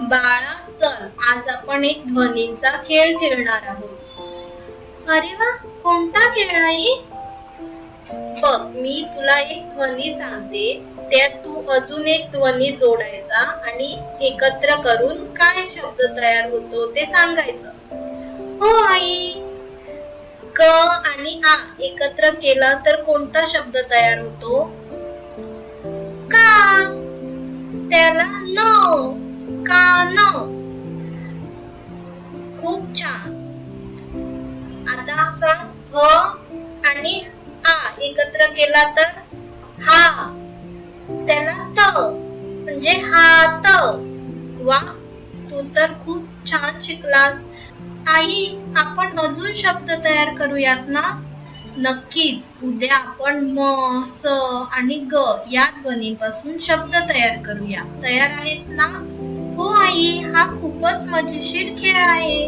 बाळा चल आज आपण एक ध्वनींचा खेळ खेळणार आहोत. अरे वा कोणता खेळ आहे बघ मी तुला एक ध्वनी सांगते. त्यात तू अजून एक ध्वनी जोडायचा आणि एकत्र करून काय शब्द तयार होतो ते सांगायचं. हो आई. क आणि आ एकत्र केला तर कोणता शब्द तयार होतो? का? त्याला न. का न? खूप छान. आता सांग ह आणि आ एकत्र केला तर हा त्याला त म्हणजे हात वा तू तर खूप छान शिकलास. आई आपण अजून शब्द तयार करूयात ना? नक्कीच उद्या आपण म स आणि ग या ध्वनीपासून शब्द तयार करूया. तयार आहेस ना? हो आई हा खूपच मजेशीर खेळ आहे.